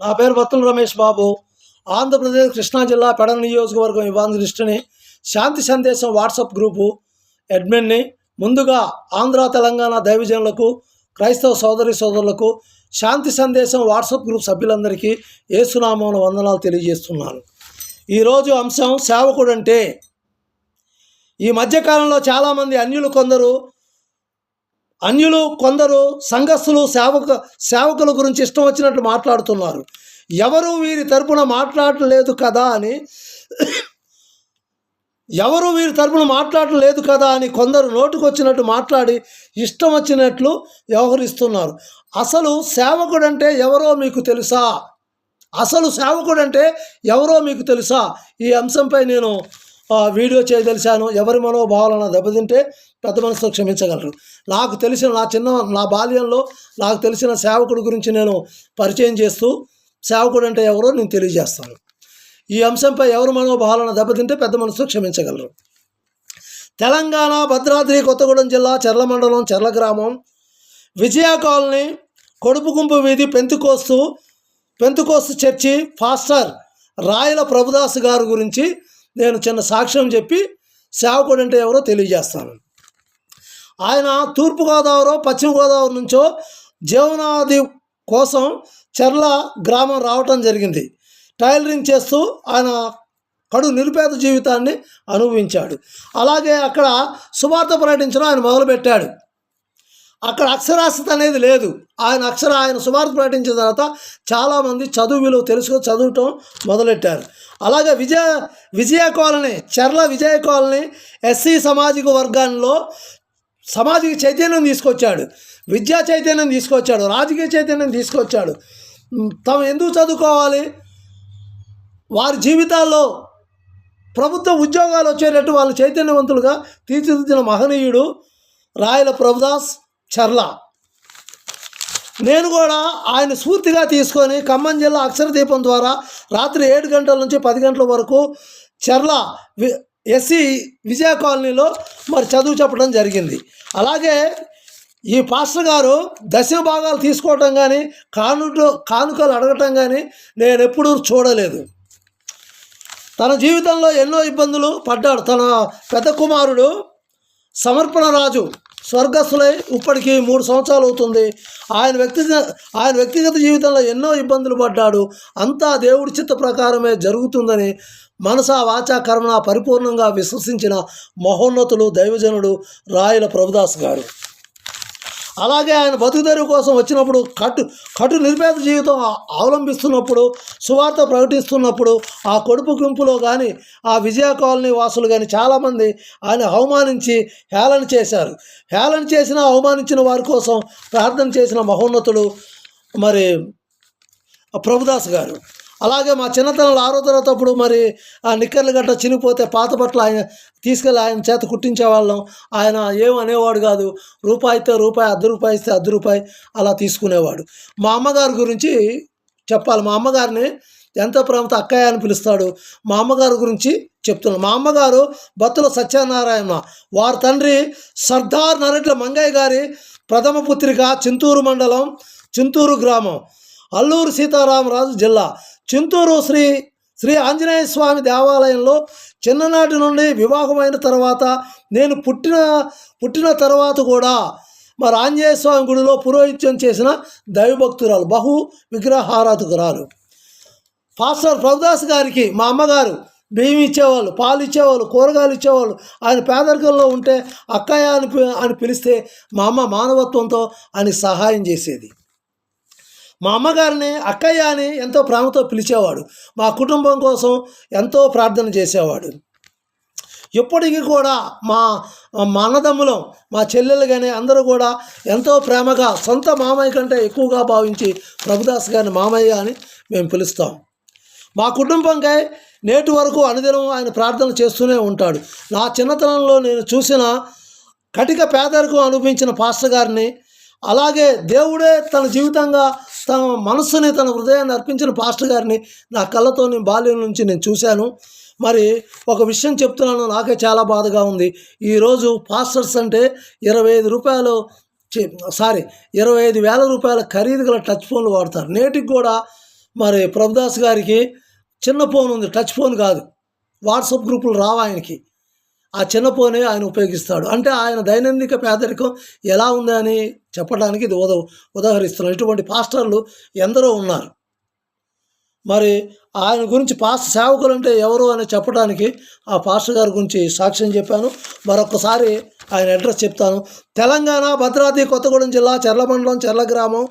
నా పేరు బత్తుల రమేష్ బాబు. ఆంధ్రప్రదేశ్ కృష్ణా జిల్లా పెడల నియోజకవర్గం ఇవాంజలిస్టుని శాంతి సందేశం వాట్సాప్ గ్రూపు అడ్మిన్ని ముందుగా ఆంధ్ర తెలంగాణ దైవజనులకు క్రైస్తవ సోదరి సోదరులకు శాంతి సందేశం వాట్సాప్ గ్రూప్ సభ్యులందరికీ ఏసునామం వందనాలు తెలియజేస్తున్నాను. ఈరోజు అంశం సేవకుడు అంటే ఈ మధ్యకాలంలో చాలామంది అన్యులు కొందరు అన్యులు కొందరు సంఘస్థులు సేవక సేవకుల గురించి ఇష్టం వచ్చినట్లు మాట్లాడుతున్నారు. ఎవరు వీరి తరపున మాట్లాడలేదు కదా అని ఎవరు వీరి తరపున మాట్లాడలేదు కదా అని కొందరు నోటుకొచ్చినట్టు మాట్లాడి ఇష్టం వచ్చినట్లు వ్యవహరిస్తున్నారు. అసలు సేవకుడు అంటే ఎవరో మీకు తెలుసా? అసలు సేవకుడు అంటే ఎవరో మీకు తెలుసా? ఈ అంశంపై నేను వీడియో చేయదలిశాను ఎవరి మనోభావాలను దెబ్బతింటే పెద్ద మనసుతో క్షమించగలరు. నాకు తెలిసిన నా చిన్న నా బాల్యంలో నాకు తెలిసిన సేవకుడి గురించి నేను పరిచయం చేస్తూ సేవకుడు అంటే ఎవరో నేను తెలియజేస్తాను. ఈ అంశంపై ఎవరు మనోభావాలను దెబ్బతింటే పెద్ద మనసుతో క్షమించగలరు. తెలంగాణ భద్రాద్రి కొత్తగూడెం జిల్లా చెర్ల మండలం చెర్ల గ్రామం. విజయ కాలనీ కొడుపు గుంపు వీధి Pentecost Pentecost church pastor Rayala Prabhudas గారి గురించి నేను చిన్న సాక్ష్యం చెప్పి సేవకుడు అంటే ఎవరో తెలియజేస్తాను. ఆయన తూర్పుగోదావరి పశ్చిమ గోదావరి నుంచో జీవనాది కోసం చెర్ల గ్రామం రావటం జరిగింది. టైలరింగ్ చేస్తూ ఆయన కడు నిరుపేద జీవితాన్ని అనుభవించాడు. అలాగే అక్కడ సువార్త ప్రకటించడం ఆయన మొదలుపెట్టాడు. అక్కడ అక్షరాస్యత అనేది లేదు. ఆయన అక్షర ఆయన సువార్త ప్రకటించిన తర్వాత చాలామంది చదువు విలువ తెలుసుకొని చదవటం మొదలెట్టారు. అలాగే విజయ విజయ కాలనీ చెర్ల విజయ కాలనీ ఎస్సీ సామాజిక వర్గాల్లో సమాజిక చైతన్యం తీసుకొచ్చాడు విద్యా చైతన్యం తీసుకొచ్చాడు రాజకీయ చైతన్యం తీసుకొచ్చాడు. తాము ఎందుకు చదువుకోవాలి? వారి జీవితాల్లో ప్రభుత్వ ఉద్యోగాలు వచ్చేటట్టు వాళ్ళు చైతన్యవంతులుగా తీర్చిదిద్దిన మహనీయుడు రాయల ప్రభుదాస్ చర్ల. నేను కూడా ఆయన స్ఫూర్తిగా తీసుకొని ఖమ్మం జిల్లా అక్షర దీపం ద్వారా రాత్రి ఏడు గంటల నుంచి పది గంటల వరకు చర్ల వి ఎస్సీ విజయ కాలనీలో మరి చదువు చెప్పడం జరిగింది. అలాగే ఈ పాస్టర్ గారు దశమ భాగాలు తీసుకోవటం కానీ కానుక కానుకలు అడగటం కానీ నేను ఎప్పుడూ చూడలేదు. తన జీవితంలో ఎన్నో ఇబ్బందులు పడ్డాడు. తన పెద్ద కుమారుడు సమర్పణ రాజు స్వర్గస్థులై ఇప్పటికి మూడు సంవత్సరాలు అవుతుంది. ఆయన వ్యక్తిగత ఆయన వ్యక్తిగత జీవితంలో ఎన్నో ఇబ్బందులు పడ్డాడు. అంతా దేవుడి చిత్త ప్రకారమే జరుగుతుందని మనసా వాచా కర్మణ పరిపూర్ణంగా విశ్వసించిన మహోన్నతులు దైవజనుడు రాయల ప్రభుదాస్ గారు. అలాగే ఆయన బతుకుదెరువు కోసం వచ్చినప్పుడు కటు కటు నిర్భేద జీవితం అవలంబిస్తున్నప్పుడు సువార్త ప్రకటిస్తున్నప్పుడు ఆ కొడుపు గుంపులో కానీ ఆ విజయ కాలనీ వాసులు కానీ చాలామంది ఆయన అవమానించి హేళన చేశారు. హేళన చేసిన అవమానించిన వారి కోసం ప్రార్థన చేసిన మహోన్నతుడు మరి ప్రభుదాస్ గారు. అలాగే మా చిన్నతనంలో ఆరో తరగతప్పుడు మరి ఆ నిక్కర్లు గట్ట చినిగిపోతే పాత బట్టలు ఆయన తీసుకెళ్ళి ఆయన చేత కుట్టించేవాళ్ళం. ఆయన ఏం అనేవాడు కాదు. రూపాయి ఇస్తే రూపాయి అర్ధ రూపాయి ఇస్తే అర్ధ రూపాయి అలా తీసుకునేవాడు. మా అమ్మగారి గురించి చెప్పాలి. మా అమ్మగారిని ఎంతో ప్రేమతో అక్కయ్య అని పిలుస్తాడు. మా అమ్మగారి గురించి చెప్తున్నాను. మా అమ్మగారు బత్తుల సత్యనారాయణ వారి తండ్రి సర్దార్ నరట్ల మంగయ్య గారి ప్రథమ పుత్రిక చింతూరు మండలం చింతూరు గ్రామం అల్లూరు సీతారామరాజు జిల్లా. చింతూరు శ్రీ శ్రీ ఆంజనేయ స్వామి దేవాలయంలో చిన్ననాటి నుండి వివాహమైన తర్వాత నేను పుట్టిన పుట్టిన తర్వాత కూడా మరి ఆంజనేయ స్వామి గుడిలో పురోహిత్యం చేసిన దైవభక్తురాలు బహు విగ్రహారాధకురాలు. పాస్టర్ ప్రభుదాస్ గారికి మా అమ్మగారు బియ్యం ఇచ్చేవాళ్ళు పాలు ఇచ్చేవాళ్ళు కూరగాయలు ఇచ్చేవాళ్ళు ఆయన పేదరికంలో ఉంటే అక్కయ్య అని అని పిలిస్తే మా అమ్మ మానవత్వంతో ఆయన సహాయం చేసేది. మా అమ్మగారిని అక్కయ్య అని ఎంతో ప్రేమతో పిలిచేవాడు. మా కుటుంబం కోసం ఎంతో ప్రార్థన చేసేవాడు. ఇప్పటికీ కూడా మా మా అన్నదమ్ములం మా చెల్లెలు కానీ అందరూ కూడా ఎంతో ప్రేమగా సొంత మామయ్య కంటే ఎక్కువగా భావించి ప్రభుదాస్ గారిని మామయ్య అని మేము పిలుస్తాం. మా కుటుంబంకై నేటి వరకు అనుదినం ఆయన ప్రార్థన చేస్తూనే ఉంటాడు. నా చిన్నతనంలో నేను చూసిన కటిక పేదరికం అనుభవించిన పాస్టర్ గారిని అలాగే దేవుడే తన జీవితంగా తన మనస్సుని తన హృదయాన్ని అర్పించిన పాస్టర్ గారిని నా కళ్ళతో నేను బాల్యం నుంచి నేను చూశాను. మరి ఒక విషయం చెప్తున్నాను నాకే చాలా బాధగా ఉంది. ఈరోజు పాస్టర్స్ అంటే ఇరవై ఐదు రూపాయలు సారీ ఇరవై ఐదు వేల రూపాయల ఖరీదు గల టచ్ ఫోన్లు వాడతారు. నేటికి కూడా మరి ప్రభుదాస్ గారికి చిన్న ఫోన్ ఉంది టచ్ ఫోన్ కాదు. వాట్సాప్ గ్రూపులు రావు ఆయనకి? ఆ చిన్నపోనే ఆయన ఉపయోగిస్తాడు. అంటే ఆయన దైనందిక పేదరికం ఎలా ఉంది అని చెప్పడానికి ఇది ఉద ఉదాహరిస్తున్నారు. ఇటువంటి పాస్టర్లు ఎందరో ఉన్నారు. మరి ఆయన గురించి పాస్టర్ సేవకులు అంటే ఎవరు అని చెప్పడానికి ఆ పాస్టర్ గారి గురించి సాక్ష్యం చెప్పాను. మరొకసారి ఆయన అడ్రస్ చెప్తాను. తెలంగాణ భద్రాద్రి కొత్తగూడెం జిల్లా చెర్ల మండలం చెర్ల గ్రామం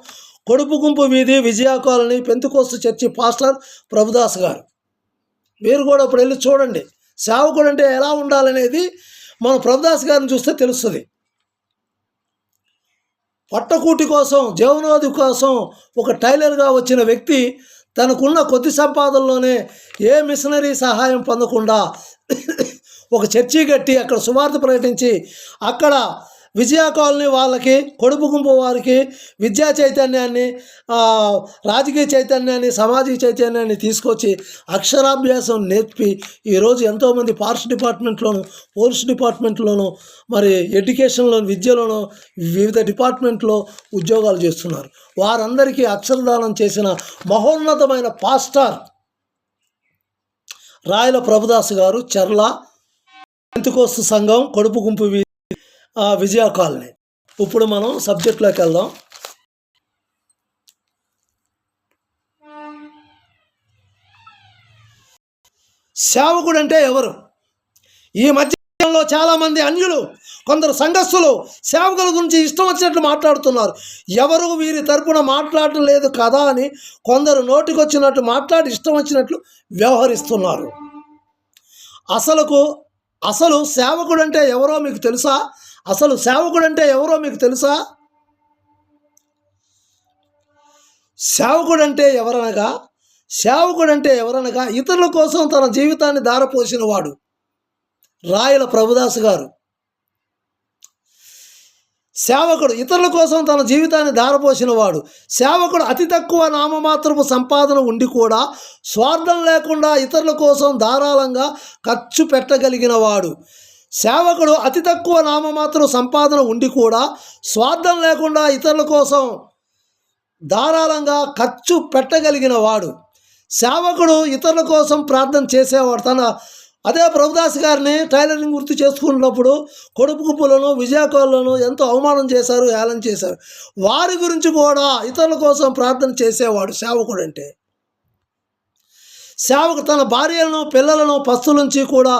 కొడుపు గుంపు వీధి Vijaya colony Pentecost church pastor Prabhudas గారు. మీరు కూడా ఇప్పుడు వెళ్ళి చూడండి. సేవకుడు అంటే ఎలా ఉండాలనేది మన ప్రభుదాస్ గారిని చూస్తే తెలుస్తుంది. పట్టకూటి కోసం జీవనోధి కోసం ఒక టైలర్గా వచ్చిన వ్యక్తి తనకున్న కొద్ది సంపాదనలోనే ఏ మిషనరీ సహాయం పొందకుండా ఒక చర్చి కట్టి అక్కడ సువార్త ప్రకటించి అక్కడ విజయ కాలనీ వాళ్ళకి కొడుపు గుంపు వారికి విద్యా చైతన్యాన్ని రాజకీయ చైతన్యాన్ని సామాజిక చైతన్యాన్ని తీసుకొచ్చి అక్షరాభ్యాసం నేర్పి ఈరోజు ఎంతోమంది ఫారెస్ట్ డిపార్ట్మెంట్లోను పోలీస్ డిపార్ట్మెంట్లోను మరి ఎడ్యుకేషన్లో విద్యలోను వివిధ డిపార్ట్మెంట్లో ఉద్యోగాలు చేస్తున్నారు. వారందరికీ అక్షరదానం చేసిన మహోన్నతమైన పాస్టర్ రాయల ప్రభుదాస్ గారు చర్ల ఎంతకోస్తు సంఘం కడుపు గుంపు విజయ కాలనీ. ఇప్పుడు మనం సబ్జెక్ట్లోకి వెళ్దాం. సేవకుడు అంటే ఎవరు? ఈ మధ్యలో చాలామంది అన్యులు కొందరు సంఘస్థులు సేవకుల గురించి ఇష్టం వచ్చినట్లు మాట్లాడుతున్నారు. ఎవరు వీరి తరపున మాట్లాడటం లేదు కదా అని కొందరు నోటికొచ్చినట్టు మాట్లాడి ఇష్టం వచ్చినట్లు వ్యవహరిస్తున్నారు. అసలుకు అసలు సేవకుడు అంటే ఎవరో మీకు తెలుసా? అసలు సేవకుడు అంటే ఎవరో మీకు తెలుసా? సేవకుడు అంటే ఎవరనగా సేవకుడు అంటే ఎవరనగా ఇతరుల కోసం తన జీవితాన్ని దారపోసిన వాడు రాయల ప్రభుదాస్ గారు. సేవకుడు ఇతరుల కోసం తన జీవితాన్ని దారపోసిన వాడు సేవకుడు అతి తక్కువ నామమాత్రపు సంపాదన ఉండి కూడా స్వార్థం లేకుండా ఇతరుల కోసం ధారాళంగా ఖర్చు పెట్టగలిగిన వాడు సేవకుడు అతి తక్కువ నామమాత్రం సంపాదన ఉండి కూడా స్వార్థం లేకుండా ఇతరుల కోసం ధారాళంగా ఖర్చు పెట్టగలిగిన వాడు. సేవకుడు ఇతరుల కోసం ప్రార్థన చేసేవాడు. తన అదే ప్రభుదాస్ గారిని టైలరింగ్ గుర్తు చేసుకున్నప్పుడు కొడుపు గుప్పులను విజయకోలను ఎంతో అవమానం చేశారు ఏలం చేశారు. వారి గురించి కూడా ఇతరుల కోసం ప్రార్థన చేసేవాడు సేవకుడు అంటే. సేవకు తన భార్యలను పిల్లలను పస్తుల నుంచి కూడా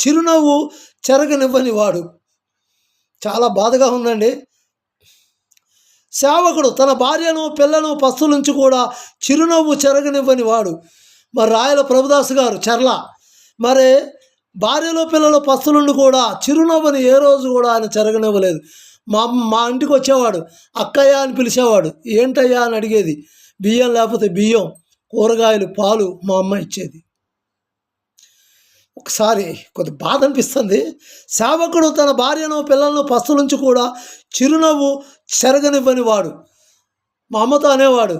చిరునవ్వు చెరగనివ్వని వాడు. చాలా బాధగా ఉందండి. సేవకుడు తన భార్యను పిల్లను పస్తులుంచి కూడా చిరునవ్వు చెరగనివ్వని వాడు. మరి రాయల ప్రభుదాస్ గారు చర్ల. మరి భార్యలో పిల్లలు పస్తులుండి కూడా చిరునవ్వుని ఏ రోజు కూడా ఆయన చెరగనివ్వలేదు. మా మా ఇంటికి వచ్చేవాడు. అక్కయ్య అని పిలిచేవాడు. ఏంటయ్యా? అని అడిగేది. బియ్యం లేకపోతే బియ్యం కూరగాయలు పాలు మా అమ్మ ఇచ్చేది. ఒకసారి కొద్ది బాధ అనిపిస్తుంది. సేవకుడు తన భార్యను పిల్లలను పస్తులుంచి కూడా చిరునవ్వు చెరగనివ్వని వాడు. మా అమ్మతో అనేవాడు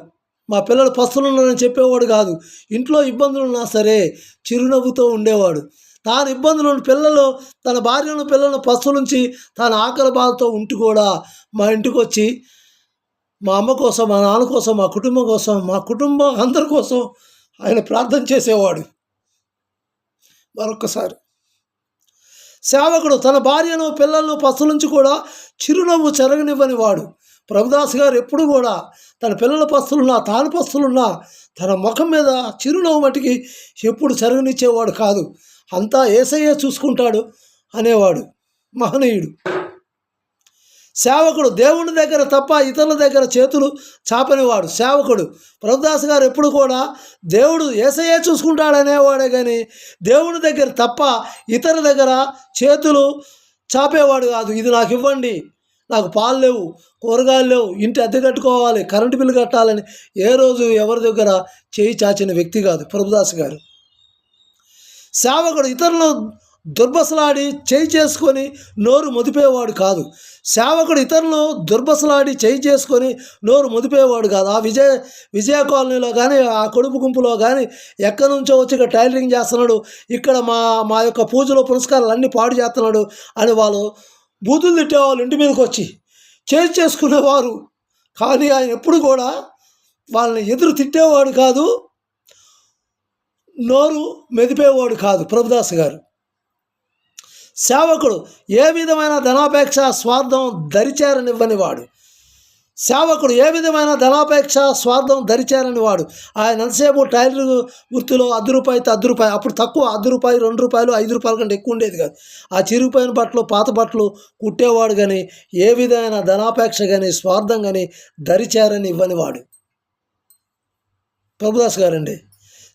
మా పిల్లలు పస్తులున్నారని చెప్పేవాడు కాదు. ఇంట్లో ఇబ్బందులు ఉన్నా సరే చిరునవ్వుతో ఉండేవాడు. తాను ఇబ్బందులను పిల్లలు తన భార్యను పిల్లలను పస్తులుంచి తాను ఆకలి బాధతో ఉంటూ కూడా మా ఇంటికి వచ్చి మా అమ్మ కోసం మా నాన్న కోసం మా కుటుంబం కోసం మా కుటుంబం అందరి కోసం ఆయన ప్రార్థన చేసేవాడు. మరొకసారి. సేవకుడు తన భార్యను పిల్లలను పస్తులుంచి కూడా చిరునవ్వు చెరగనివ్వని వాడు ప్రభుదాస్ గారు ఎప్పుడు కూడా తన పిల్లల పస్తులున్నా తాను పస్తులున్నా తన ముఖం మీద చిరునవ్వు మటుకి ఎప్పుడు చెరగనిచ్చేవాడు కాదు. అంతా ఏసయ్యే చూసుకుంటాడు అనేవాడు. మహనీయుడు. సేవకుడు దేవుని దగ్గర తప్ప ఇతరుల దగ్గర చేతులు చాపనివాడు సేవకుడు. ప్రభుదాస్ గారు ఎప్పుడు కూడా దేవుడు ఏసయ్యే చూసుకుంటాడనేవాడే కానీ దేవుని దగ్గర తప్ప ఇతర దగ్గర చేతులు చాపేవాడు కాదు. ఇది నాకు ఇవ్వండి. నాకు పాలు లేవు కూరగాయలు లేవు ఇంటి అద్దె కట్టుకోవాలి కరెంటు బిల్లు కట్టాలని ఏ రోజు ఎవరి దగ్గర చేయి చాచిన వ్యక్తి కాదు ప్రభుదాస్ గారు. సేవకుడు ఇతరులు దుర్బసలాడి చేయి చేసుకొని నోరు మొదిపేవాడు కాదు. సేవకుడు ఇతరులను దుర్బసలాడి చేయి చేసుకొని నోరు మొదిపేవాడు కాదు. ఆ విజయ విజయ కాలనీలో కానీ ఆ కొడుపు గుంపులో కానీ ఎక్కడి నుంచో వచ్చి ఇక్కడ టైలరింగ్ చేస్తున్నాడు ఇక్కడ మా మా యొక్క పూజలు పురస్కారాలు అన్నీ పాడు చేస్తున్నాడు అని వాళ్ళు బూతులు తిట్టేవాళ్ళు ఇంటి మీదకి వచ్చి. చేయి చేసుకునేవారు. కానీ ఆయన ఎప్పుడు కూడా వాళ్ళని ఎదురు తిట్టేవాడు కాదు నోరు మెదిపేవాడు కాదు. ప్రభుదాస్ గారు. సేవకుడు ఏ విధమైన ధనాపేక్ష స్వార్థం దరిచేరనివ్వని వాడు. సేవకుడు ఏ విధమైన ధనాపేక్ష స్వార్థం దరిచేరని వాడు. ఆయన ఎంతసేపు టైలర్ వృత్తిలో అర్ధ రూపాయి అయితే అర్ధ రూపాయి అప్పుడు తక్కువ అర్ధ రూపాయి రెండు రూపాయలు ఐదు రూపాయల కంటే ఎక్కువ ఉండేది కాదు. ఆ చిరిగిపోయిన బట్టలు పాత బట్టలు కుట్టేవాడు కానీ ఏ విధమైన ధనాపేక్ష కానీ స్వార్థం కానీ దరిచేరని ఇవ్వని వాడు. ప్రభుదాస్ గారండి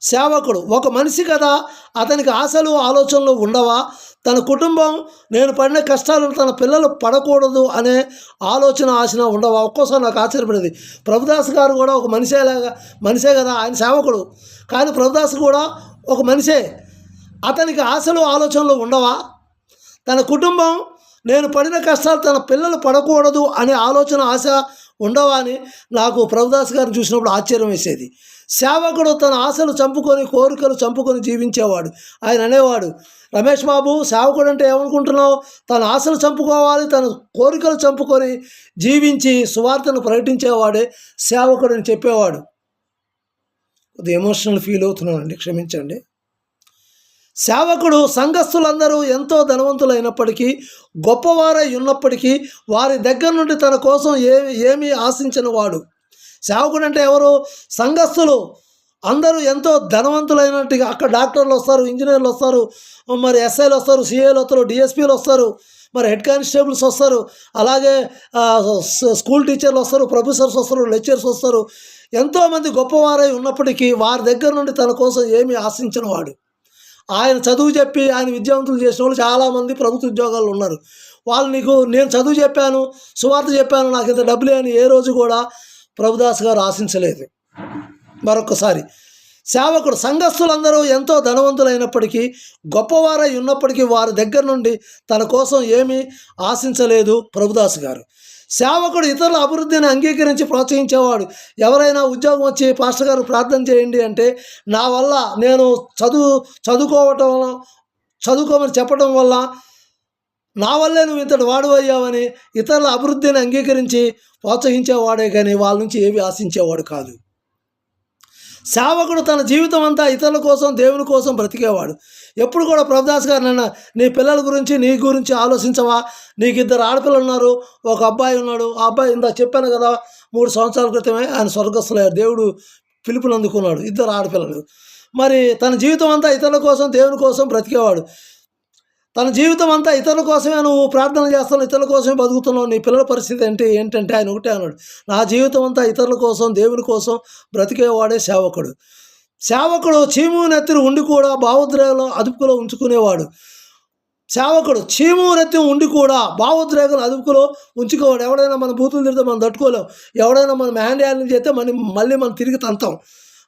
సేవకుడు ఒక మనిషి కదా అతనికి ఆశలు ఆలోచనలు ఉండవా? తన కుటుంబం నేను పడిన కష్టాలను తన పిల్లలు పడకూడదు అనే ఆలోచన ఆశన ఉండవా? ఒక్కోసారి నాకు ఆశ్చర్యపడేది. ప్రభుదాస్ గారు కూడా ఒక మనిషేలాగా మనిషే కదా ఆయన సేవకుడు. కానీ ప్రభుదాస్ కూడా ఒక మనిషే. అతనికి ఆశలు ఆలోచనలు ఉండవా? తన కుటుంబం నేను పడిన కష్టాలు తన పిల్లలు పడకూడదు అనే ఆలోచన ఆశ ఉండవా అని నాకు ప్రభుదాస్ గారిని చూసినప్పుడు ఆశ్చర్యం వేసేది. సేవకుడు తన ఆశలు చంపుకొని కోరికలు చంపుకొని జీవించేవాడు. ఆయన అనేవాడు రమేష్ బాబు సేవకుడు అంటే ఏమనుకుంటున్నావు? తన ఆశలు చంపుకోవాలి తన కోరికలు చంపుకొని జీవించి సువార్తను ప్రకటించేవాడే సేవకుడు అని చెప్పేవాడు. కొద్దిగా ఎమోషనల్ ఫీల్ అవుతున్నానండి. క్షమించండి. సేవకుడు సంఘస్థులందరూ ఎంతో ధనవంతులైనప్పటికీ గొప్పవారై ఉన్నప్పటికీ వారి దగ్గర నుండి తన కోసం ఏ ఏమీ ఆశించిన వాడు. సేవకుడు అంటే ఎవరు? సంఘస్థులు. అందరూ ఎంతో ధనవంతులైనట్టుగా అక్కడ డాక్టర్లు వస్తారు ఇంజనీర్లు వస్తారు మరి ఎస్ఐలు వస్తారు సిఏలు వస్తారు డిఎస్పీలు వస్తారు మరి హెడ్ కానిస్టేబుల్స్ వస్తారు అలాగే స్కూల్ టీచర్లు వస్తారు ప్రొఫెసర్స్ వస్తారు లెక్చర్స్ వస్తారు. ఎంతోమంది గొప్పవారై ఉన్నప్పటికీ వారి దగ్గర నుండి తన కోసం ఏమీ ఆశించిన వాడు. ఆయన చదువు చెప్పి ఆయన విద్యావంతులు చేసిన వాళ్ళు చాలామంది ప్రభుత్వ ఉద్యోగాలు ఉన్నారు. వాళ్ళు నీకు నేను చదువు చెప్పాను సువార్త చెప్పాను నాకు ఇంత డబ్బులే అని ఏ రోజు కూడా ప్రభుదాస్ గారు ఆశించలేదు. మరొకసారి సేవకుడు సంఘస్థులందరూ ఎంతో ధనవంతులైనప్పటికీ గొప్పవారై ఉన్నప్పటికీ వారి దగ్గర నుండి తన కోసం ఏమీ ఆశించలేదు ప్రభుదాస్ గారు. సేవకుడు ఇతరుల అభివృద్ధిని అంగీకరించి ప్రోత్సహించేవాడు. ఎవరైనా ఉద్యోగం వచ్చి పాస్టర్ గారు ప్రార్థన చేయండి అంటే నా వల్ల నేను చదువు చదువుకోవటం వల్ల చదువుకోమని చెప్పడం వల్ల నా వల్లే నువ్వు ఇంతటి వాడు అయ్యావని ఇతరుల అభివృద్ధిని అంగీకరించి ప్రోత్సహించేవాడే కానీ వాళ్ళ నుంచి ఏవి ఆశించేవాడు కాదు. సేవకుడు తన జీవితం అంతా ఇతరుల కోసం దేవుని కోసం బ్రతికేవాడు. ఎప్పుడు కూడా ప్రభుదాస్ గారు నన్న నీ పిల్లల గురించి నీ గురించి ఆలోచించవా? నీకు ఇద్దరు ఆడపిల్లలు ఉన్నారు ఒక అబ్బాయి ఉన్నాడు. ఆ అబ్బాయి ఇందా చెప్పాను కదా మూడు సంవత్సరాల క్రితమే ఆయన స్వర్గస్థులయ్యారు దేవుడు పిలుపునందుకున్నాడు ఇద్దరు ఆడపిల్లలు. మరి తన జీవితం అంతా ఇతరుల కోసం దేవుని కోసం బ్రతికేవాడు. తన జీవితం అంతా ఇతరుల కోసమే నువ్వు ప్రార్థన చేస్తున్నావు ఇతరుల కోసమే బతుకుతున్నావు నీ పిల్లల పరిస్థితి అంటే ఏంటంటే ఆయన ఒకటే అన్నాడు. నా జీవితం అంతా ఇతరుల కోసం దేవుని కోసం బ్రతికేవాడే సేవకుడు. సేవకుడు చీము నెత్తిని ఉండి కూడా భావోద్రేగంలో అదుపులో ఉంచుకునేవాడు. సేవకుడు చీము నెత్తి ఉండి కూడా భావోద్రేగం అదుపులో ఉంచుకోవాడు. ఎవడైనా మన బూతులు తిడితే మనం తట్టుకోలేం. ఎవడైనా మనం హ్యాండ్ హ్యాండింగ్ చేస్తే మనం మళ్ళీ మనం తిరిగి తంతాం.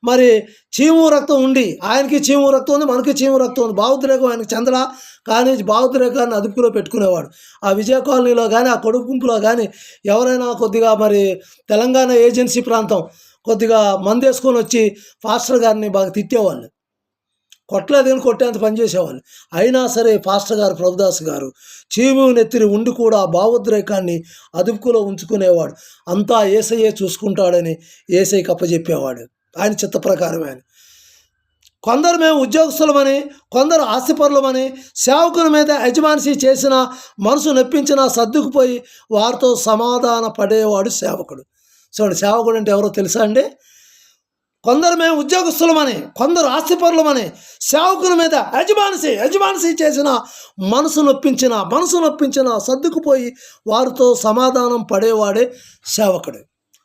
మరి చీము రక్తం ఉండి ఆయనకి చీము రక్తం ఉంది మనకి చీము రక్తం ఉంది. భావోద్రేకం ఆయనకి చందల కానీ భావోద్రేకాన్ని అదుపులో పెట్టుకునేవాడు. ఆ విజయ కాలనీలో కానీ ఆ కొడుకు గుంపులో కానీ ఎవరైనా కొద్దిగా మరి తెలంగాణ ఏజెన్సీ ప్రాంతం కొద్దిగా మందేసుకొని వచ్చి పాస్టర్ గారిని బాగా తిట్టేవాళ్ళు. కొట్టలేదని కొట్టేంత పనిచేసేవాళ్ళు అయినా సరే పాస్టర్ గారు ప్రభుదాస్ గారు చీము నెత్తిరి ఉండి కూడా భావోద్రేకాన్ని అదుపులో ఉంచుకునేవాడు. అంతా ఏసయ్యే చూసుకుంటాడని ఏసై కప్పచెప్పేవాడు ఆయన చిత్త ప్రకారమే అని కొందరు మేము ఉద్యోగస్తులమని కొందరు ఆస్తిపరులమని సేవకుల మీద యజమానిసి చేసిన మనసు నొప్పించిన సర్దుకుపోయి వారితో సమాధాన పడేవాడు సేవకుడు. చూడండి సేవకుడు అంటే ఎవరో తెలుసా అండి? కొందరు మేము ఉద్యోగస్తులమని కొందరు ఆస్తిపరులమని సేవకుల మీద యజమానిసి యజమానిసి చేసిన మనసు నొప్పించిన మనసు నొప్పించిన సర్దుకుపోయి వారితో సమాధానం పడేవాడే సేవకుడు.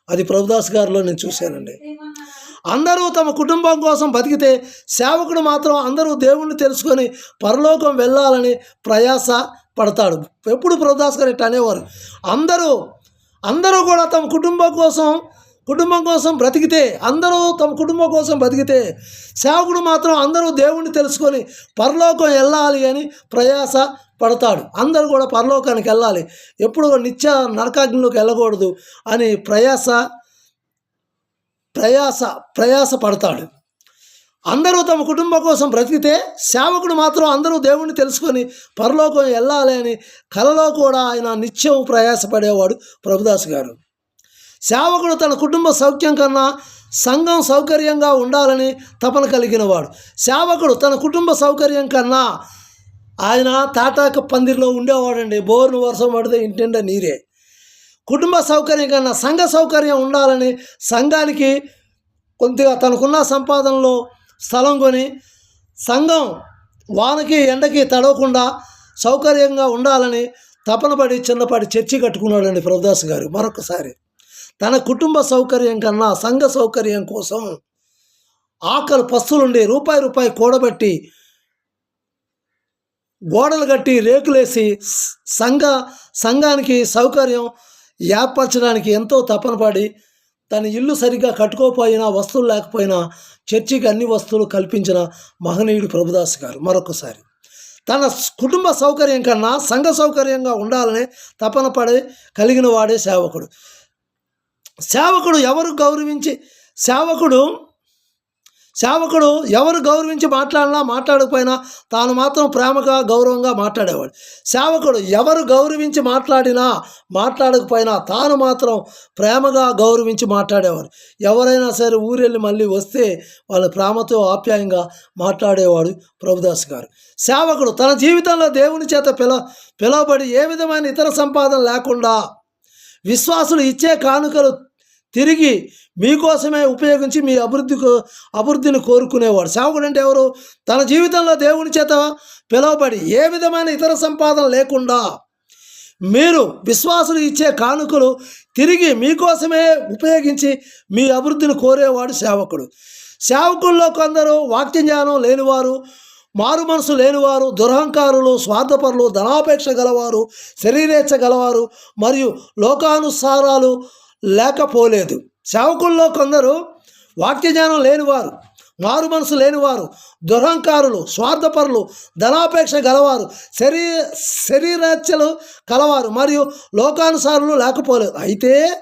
అది ప్రభుదాస్ గారిలో నేను చూశానండి. అందరూ తమ కుటుంబం కోసం బతికితే సేవకుడు మాత్రం అందరూ దేవుణ్ణి తెలుసుకొని పరలోకం వెళ్ళాలని ప్రయాస పడతాడు. ఎప్పుడు ప్రభుదాస్ గారు ఇట్లా అనేవారు? అందరూ అందరూ కూడా తమ కుటుంబం కోసం కుటుంబం కోసం బ్రతికితే అందరూ తమ కుటుంబం కోసం బతికితే సేవకుడు మాత్రం అందరూ దేవుణ్ణి తెలుసుకొని పరలోకం వెళ్ళాలి అని ప్రయాస పడతాడు. అందరూ కూడా పరలోకానికి వెళ్ళాలి. ఎప్పుడు నిత్య నరకాగ్నిలోకి వెళ్ళకూడదు అని ప్రయాస ప్రయాస ప్రయాస పడతాడు అందరూ తమ కుటుంబం కోసం బ్రతికితే సేవకుడు మాత్రం అందరూ దేవుణ్ణి తెలుసుకొని పరలోకం వెళ్ళాలి అని కలలో కూడా ఆయన నిత్యం ప్రయాసపడేవాడు ప్రభుదాస్ గారు. సేవకుడు తన కుటుంబ సౌఖ్యం కన్నా సంఘం సౌకర్యంగా ఉండాలని తపన కలిగిన వాడు సేవకుడు తన కుటుంబ సౌకర్యం కన్నా ఆయన తాటాక పందిరిలో ఉండేవాడండి. బోర్ను వర్షం పడితే ఇంటిండా నీరే. కుటుంబ సౌకర్యం కన్నా సంఘ సౌకర్యం ఉండాలని సంఘానికి కొద్దిగా తనకున్న సంపాదనలో స్థలం కొని సంఘం వానకి ఎండకి తడవకుండా సౌకర్యంగా ఉండాలని తపనపడి చిన్నపాటి చర్చి కట్టుకున్నాడండి ప్రభుదాస్ గారు మరొకసారి. తన కుటుంబ సౌకర్యం కన్నా సంఘ సౌకర్యం కోసం ఆకలి పస్తులుండి రూపాయి రూపాయి కూడబెట్టి గోడలు కట్టి రేకులేసి సంఘ సంఘానికి సౌకర్యం ఏర్పరచడానికి ఎంతో తపనపడి తన ఇల్లు సరిగ్గా కట్టుకోకపోయినా వస్తువులు లేకపోయినా చర్చికి అన్ని వస్తువులు కల్పించిన మహనీయుడు ప్రభుదాస్ గారు. మరొకసారి. తన కుటుంబ సౌకర్యం కన్నా సంఘ సౌకర్యంగా ఉండాలని తపన పడి కలిగిన వాడే సేవకుడు. సేవకుడు ఎవరు గౌరవించి సేవకుడు సేవకుడు ఎవరు గౌరవించి మాట్లాడినా మాట్లాడకపోయినా తాను మాత్రం ప్రేమగా గౌరవంగా మాట్లాడేవాడు. సేవకుడు ఎవరు గౌరవించి మాట్లాడినా మాట్లాడకపోయినా తాను మాత్రం ప్రేమగా గౌరవించి మాట్లాడేవాడు. ఎవరైనా సరే ఊరెళ్ళి మళ్ళీ వస్తే వాళ్ళ ప్రేమతో ఆప్యాయంగా మాట్లాడేవాడు ప్రభుదాస్ గారు. సేవకుడు తన జీవితంలో దేవుని చేత పిల పిలవబడి ఏ విధమైన ఇతర సంపాదన లేకుండా విశ్వాసులు ఇచ్చే కానుకలు తిరిగి మీకోసమే ఉపయోగించి మీ అభివృద్ధికి అభివృద్ధిని కోరుకునేవాడు. సేవకుడు అంటే ఎవరు? తన జీవితంలో దేవుని చేత పిలువబడి ఏ విధమైన ఇతర సంపాదన లేకుండా మీరు విశ్వాసులు ఇచ్చే కానుకలు తిరిగి మీకోసమే ఉపయోగించి మీ అభివృద్ధిని కోరేవాడు సేవకుడు. సేవకుల్లో కొందరు వాక్యజ్ఞానం లేనివారు మారు మనసు లేనివారు దురహంకారులు స్వార్థపరులు ధనాపేక్ష గలవారు శరీరేచ్ఛ గలవారు మరియు లోకానుసారాలు లేకపోలేదు. సేవకుల్లో కొందరు వాక్యజ్ఞానం లేనివారు మారు మనసు లేనివారు దురహంకారులు స్వార్థపరులు ధనాపేక్ష గలవారు శరీ శరీరేచ్ఛలు కలవారు మరియు లోకానుసారులు లేకపోలేదు. అయితే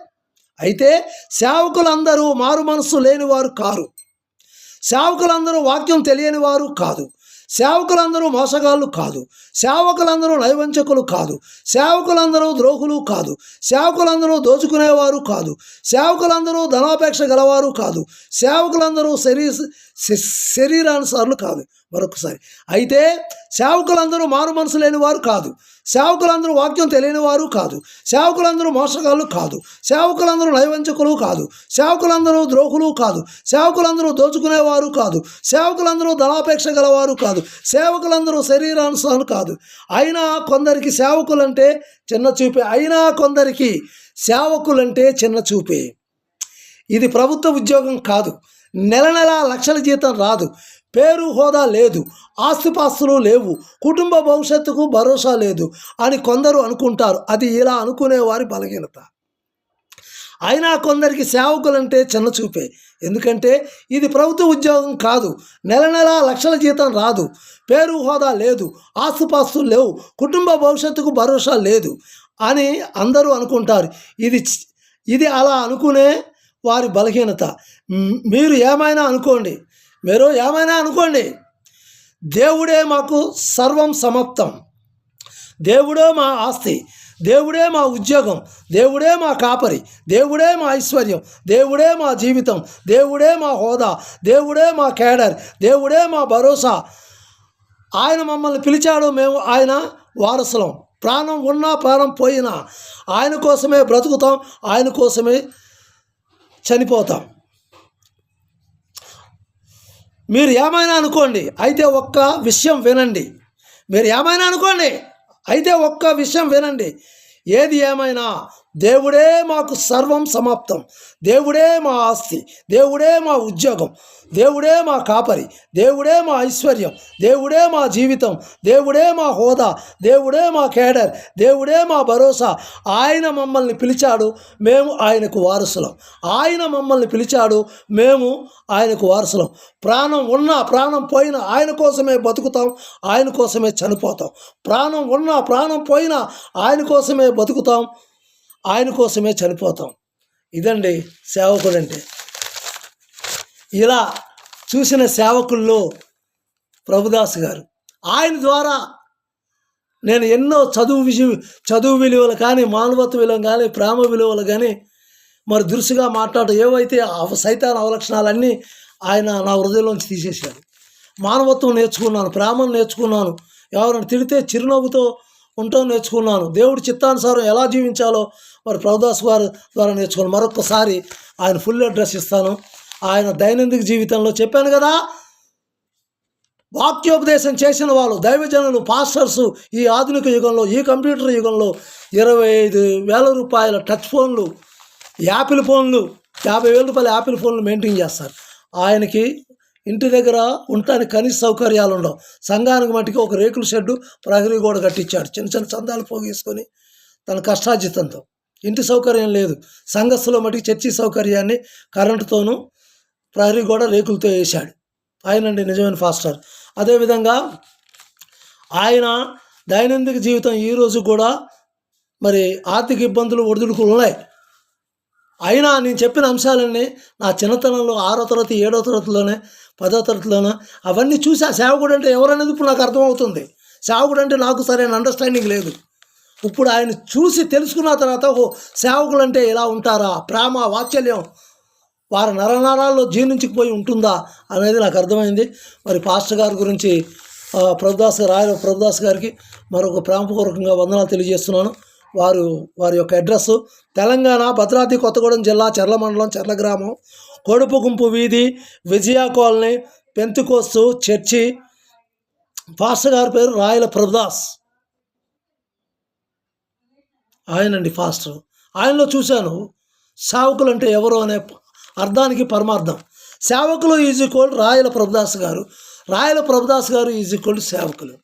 అయితే సేవకులందరూ మారు మనసు లేనివారు కారు. సేవకులందరూ వాక్యం తెలియని వారు కాదు. సేవకులందరూ మోసగాళ్ళు కాదు సేవకులందరూ నైవంచకులు కాదు సేవకులందరూ ద్రోహులు కాదు సేవకులందరూ దోచుకునేవారు కాదు సేవకులందరూ ధనాపేక్ష గలవారు కాదు సేవకులందరూ శరీ శ- శరీరానుసారులు కాదు మరొకసారి అయితే సేవకులందరూ మారు మనసు లేని వారు కాదు సేవకులందరూ వాక్యం తెలియని వారు కాదు సేవకులందరూ మోసగాళ్ళు కాదు సేవకులందరూ నైవంచకులు కాదు సేవకులందరూ ద్రోహులు కాదు సేవకులందరూ దోచుకునేవారు కాదు సేవకులందరూ ధనాపేక్ష గలవారు కాదు సేవకులందరూ శరీరానుసారం కాదు. అయినా కొందరికి సేవకులంటే చిన్న చూపే. అయినా కొందరికి సేవకులంటే చిన్న చూపే. ఇది ప్రభుత్వ ఉద్యోగం కాదు. నెల నెల లక్షల జీతం రాదు. పేరు హోదా లేదు. ఆస్తిపాస్తులు లేవు. కుటుంబ భవిష్యత్తుకు భరోసా లేదు అని కొందరు అనుకుంటారు. అది ఇలా అనుకునే వారి బలహీనత. అయినా కొందరికి సేవకులంటే చిన్న చూపే. ఎందుకంటే ఇది ప్రభుత్వ ఉద్యోగం కాదు. నెల నెల లక్షల జీతం రాదు. పేరు హోదా లేదు. ఆస్తుపాస్తులు లేవు. కుటుంబ భవిష్యత్తుకు భరోసా లేదు అని అందరూ అనుకుంటారు. ఇది ఇది అలా అనుకునే వారి బలహీనత. మీరు ఏమైనా అనుకోండి. మీరు ఏమైనా అనుకోండి. దేవుడే మాకు సర్వం సమాప్తం దేవుడే మా ఆస్తి. దేవుడే మా ఉద్యోగం దేవుడే మా కాపరి దేవుడే మా ఐశ్వర్యం దేవుడే మా జీవితం దేవుడే మా హోదా దేవుడే మా కేడర్ దేవుడే మా భరోసా. ఆయన మమ్మల్ని పిలిచాడు మేము ఆయన వారసులం. ప్రాణం ఉన్నా ప్రాణం పోయినా ఆయన కోసమే బ్రతుకుతాం ఆయన కోసమే చనిపోతాం. మీరు ఏమైనా అనుకోండి అయితే ఒక్క విషయం వినండి. మీరు ఏమైనా అనుకోండి అయితే ఒక్క విషయం వినండి. ఏది ఏమైనా దేవుడే మాకు సర్వం సమాప్తం. దేవుడే మా ఆస్తి. దేవుడే మా ఉద్యోగం. దేవుడే మా కాపరి. దేవుడే మా ఐశ్వర్యం. దేవుడే మా జీవితం. దేవుడే మా హోదా. దేవుడే మా కేడర్. దేవుడే మా భరోసా. ఆయన మమ్మల్ని పిలిచాడు మేము ఆయనకు వారసులం. ఆయన మమ్మల్ని పిలిచాడు మేము ఆయనకు వారసులం. ప్రాణం ఉన్నా ప్రాణం పోయినా ఆయన కోసమే బతుకుతాం ఆయన కోసమే చనిపోతాం. ప్రాణం ఉన్నా ప్రాణం పోయినా ఆయన కోసమే బతుకుతాం. ఆయన కోసమే చనిపోతాం. ఇదండి సేవకుడు అంటే ఇలా చూసిన సేవకుల్లో ప్రభుదాస్ గారు. ఆయన ద్వారా నేను ఎన్నో చదువు విషయ చదువు విలువలు కానీ మానవత్వ విలువలు కానీ ప్రేమ విలువలు కానీ మరి దురుసుగా మాట్లాడటం ఏవైతే అవ అవలక్షణాలన్నీ ఆయన నా హృదయంలోంచి తీసేశాడు మానవత్వం నేర్చుకున్నాను ప్రేమను నేర్చుకున్నాను. ఎవరైనా తిడితే చిరునవ్వుతో ఉండటం నేర్చుకున్నాను. దేవుడి చిత్తానుసారం ఎలా జీవించాలో మరి ప్రభుదాస్ గారు ద్వారా నేర్చుకున్నాను. మరొకసారి ఆయన ఫుల్ అడ్రస్ ఇస్తాను. ఆయన దైనందిక జీవితంలో చెప్పాను కదా వాక్యోపదేశం చేసిన వాళ్ళు దైవజనులు పాస్టర్స్ ఈ ఆధునిక యుగంలో ఈ కంప్యూటర్ యుగంలో ఇరవై ఐదు వేల రూపాయల టచ్ ఫోన్లు యాపిల్ ఫోన్లు యాభై వేల రూపాయల యాపిల్ ఫోన్లు మెయింటైన్ చేస్తారు. ఆయనకి ఇంటి దగ్గర ఉండటానికి కనీస సౌకర్యాలు ఉండవు. సంఘానికి మట్టికి ఒక రేకుల షెడ్డు ప్రహరీ గోడ కట్టించాడు. చిన్న చిన్న చందాలు పోగేసుకొని తన కష్టార్జితంతో. ఇంటి సౌకర్యం లేదు. సంఘస్థులో మటుకు చర్చి సౌకర్యాన్ని కరెంటుతోనూ ప్రహరీ గోడ రేకులతో వేశాడు. ఆయనండి నిజమైన ఫాస్టర్. అదేవిధంగా ఆయన దైనందిక జీవితం ఈరోజు కూడా మరి ఆర్థిక ఇబ్బందులు ఒడిదుడుకులు ఉన్నాయి. అయినా నేను చెప్పిన అంశాలన్నీ నా చిన్నతనంలో ఆరో తరగతి ఏడో తరగతిలోనే పదో తరగతిలోనూ అవన్నీ చూసి ఆ సేవకుడు అంటే ఎవరనేది ఇప్పుడు నాకు అర్థమవుతుంది. సేవకుడు అంటే నాకు సరైన అండర్స్టాండింగ్ లేదు. ఇప్పుడు ఆయన చూసి తెలుసుకున్న తర్వాత ఓ సేవకులు అంటే ఇలా ఉంటారా? ప్రేమ వాత్సల్యం వారి నరనరాల్లో జీర్ణించుకుపోయి ఉంటుందా? అనేది నాకు అర్థమైంది. మరి పాస్టర్ గారి గురించి ప్రభుదాస్ రాయల ప్రభుదాస్ గారికి మరొక ప్రేమపూర్వకంగా వందనాలు తెలియజేస్తున్నాను. వారు వారి యొక్క అడ్రస్ తెలంగాణ భద్రాద్రి కొత్తగూడెం జిల్లా చెర్ల మండలం చెర్ల గ్రామం కొడుపు గుంపు వీధి Vijaya colony Pentecost church. Pastor గారి పేరు రాయల ప్రభుదాస్. ఆయనండి ఫాస్టర్ ఆయనలో చూశాను సేవకులు అంటే ఎవరు అనే అర్థానికి పరమార్థం. సేవకులు ఈజ్ ఈక్వల్ రాయల ప్రభుదాస్ గారు. రాయల ప్రభుదాస్ గారు ఈజ్ ఈక్వల్ సేవకులు.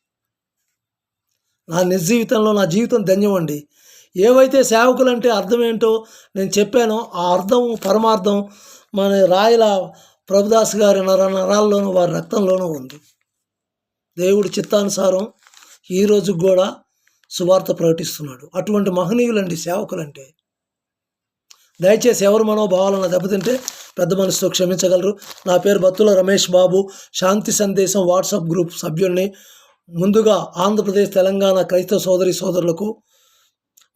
నా నిజ జీవితంలో నా జీవితం ధన్యం అండి. ఏవైతే సేవకులు అంటే అర్థం ఏంటో నేను చెప్పానో ఆ అర్థం పరమార్థం మన రాయల ప్రభుదాస్ గారి నర నరాల్లోనూ వారి రక్తంలోనూ ఉంది. దేవుడి చిత్తానుసారం ఈ కూడా సువార్త ప్రకటిస్తున్నాడు. అటువంటి మహనీయులండి సేవకులంటే. దయచేసి ఎవరు మనోభావాలను దెబ్బతింటే పెద్ద మనసుతో క్షమించగలరు. నా పేరు బత్తుల రమేష్ బాబు. శాంతి సందేశం వాట్సాప్ గ్రూప్ సభ్యుల్ని ముందుగా ఆంధ్రప్రదేశ్ తెలంగాణ క్రైస్తవ సోదరి సోదరులకు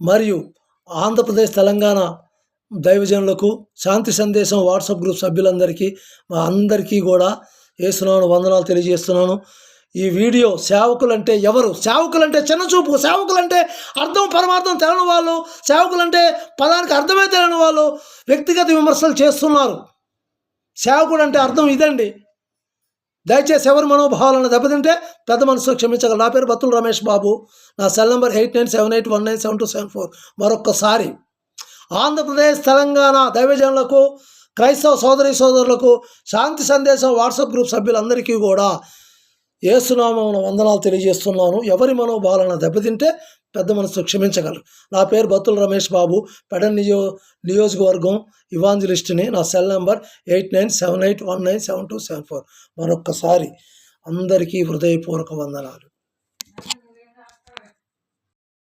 మరియు ఆంధ్రప్రదేశ్ తెలంగాణ దైవజనులకు శాంతి సందేశం వాట్సాప్ గ్రూప్ సభ్యులందరికీ మా అందరికీ కూడా వేస్తున్నాను వందనాలు తెలియజేస్తున్నాను. ఈ వీడియో సేవకులంటే ఎవరు? సేవకులంటే చిన్న చూపు సేవకులంటే అర్థం పరమార్థం తెలియని వాళ్ళు సేవకులంటే పదానికి అర్థమే తెలియని వాళ్ళు వ్యక్తిగత విమర్శలు చేస్తున్నారు. సేవకుడు అంటే అర్థం ఇదండి. దయచేసి ఎవరి మనోభావాలను దెబ్బతింటే పెద్ద మనసులో క్షమించగలరు. నా పేరు బత్తుల రమేష్ బాబు. నా cell number eight nine seven eight one nine seven two seven four. మరొక్కసారి ఆంధ్రప్రదేశ్ తెలంగాణ దైవజనులకు క్రైస్తవ సోదరి సోదరులకు శాంతి సందేశం వాట్సాప్ గ్రూప్ సభ్యులందరికీ కూడా ఏసునామం వందనాలు తెలియజేస్తున్నాను. ఎవరి మనోభావాలను దెబ్బతింటే పెద్ద మనసు క్షమించగలరు. నా పేరు బత్తుల రమేష్ బాబు. పెడ నియో నియోజకవర్గం ఇవాంజలిస్ట్ని. నా cell number eight nine seven eight one nine seven two seven four. మరొక్కసారి అందరికీ హృదయపూర్వక వందనాలు.